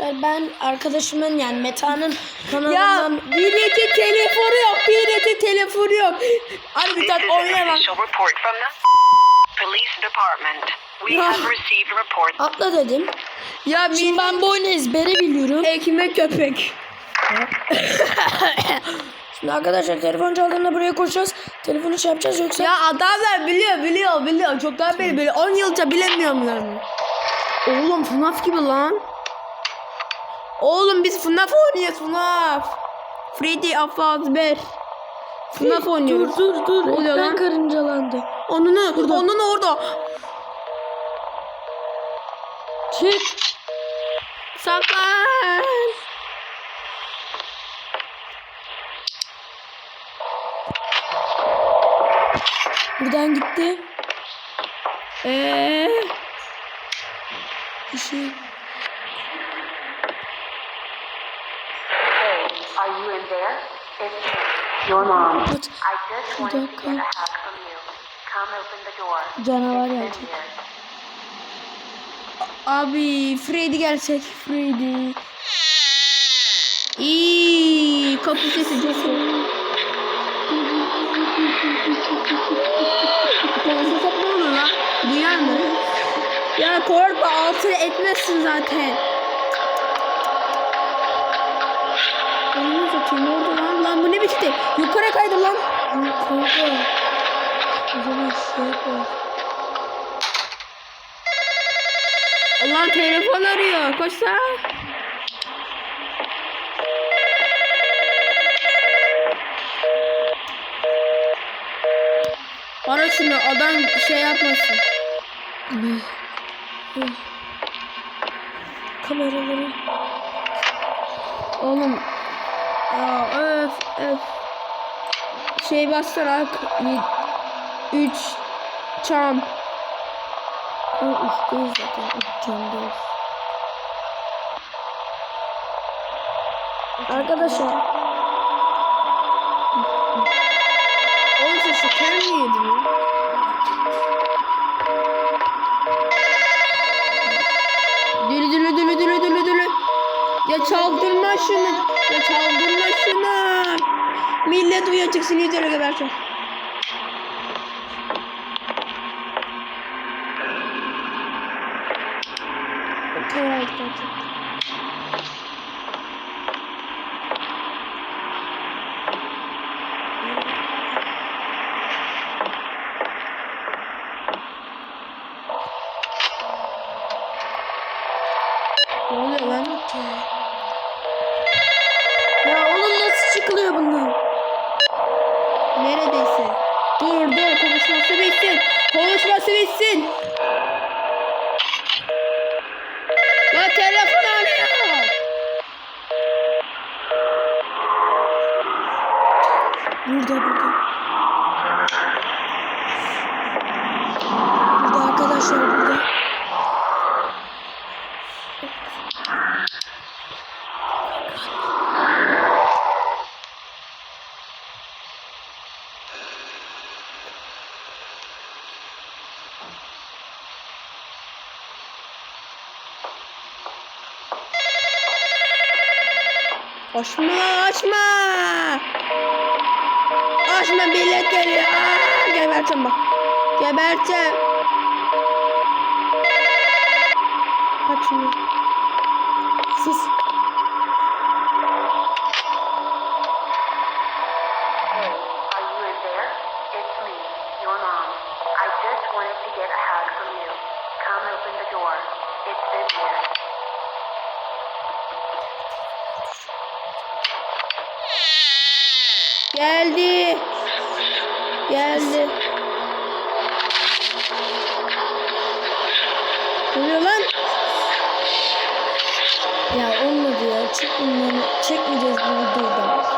Arkadaşlar ben arkadaşımın yani Meta'nın Ya kanalından birisi telefonu yok. Birisi telefonu yok. Hadi bir tane oynayalım. Ya. have received reports. atla dedim. Ya Şimdi ben bu oyunu ezbere biliyorum. ekmek köpek. Şimdi arkadaşlar telefon çaldığında buraya koşacağız. Telefonu şey yapacağız yoksa Ya adamlar biliyor biliyor biliyor. Çoktan beri biliyor. 10 yılca bilemiyorlar mı? Oğlum FNAF gibi lan. Oğlum biz FNAF oynuyoruz FNAF. Freddy Fazbear. FNAF oynuyoruz. dur dur dur. Ne oluyor Ekran lan? karıncalandı. Onunu, Burada. onunu orada. Çık. Saklan. Buradan gitti. Eee. Bir şey. Open the door. Canavar gelecek. Abi Freddy gelsek. Freddy. İyi, kapı sesi soğuk. Konuşursak ne olur lan? Duyar mı? Ya korkma altını etmezsin zaten. Satayım orada lan. Lan bu ne biçti? Yukarı kaydı lan. O zaman şey yapar. Ulan telefon arıyor. Koşsa. Ara şunu adam şey yapmasın. Kameraları. Oğlum. Ya öf öf. Şey bassarak 3 çam. O üçteyiz zaten. Üç camdayız. Arkadaşlar. Oğlum sen şeker mi yedin? Dülü dülü dülü dülü dülü dülü. Ya çaldırma şunu. Ya çaldırma şunu. Millet uyuyacak seni yüzüne geberteceğim. Evet, evet. Ne oluyor lan? Ya oğlum nasıl çıkılıyor bundan? Neredeyse. Dur dur konuşması bitsin. Konuşması bitsin. Lan telefon arıyor. Burada burada. Burada arkadaşlar burada. Açma açma. Açma millet geliyor. Aa, geberteceğim bak. Geberteceğim. Kaç şunu. Sus. It's me, your Geldi. Geldi. Ne oluyor lan? Ya olmadı ya. Çekmeyeceğiz bu videoda.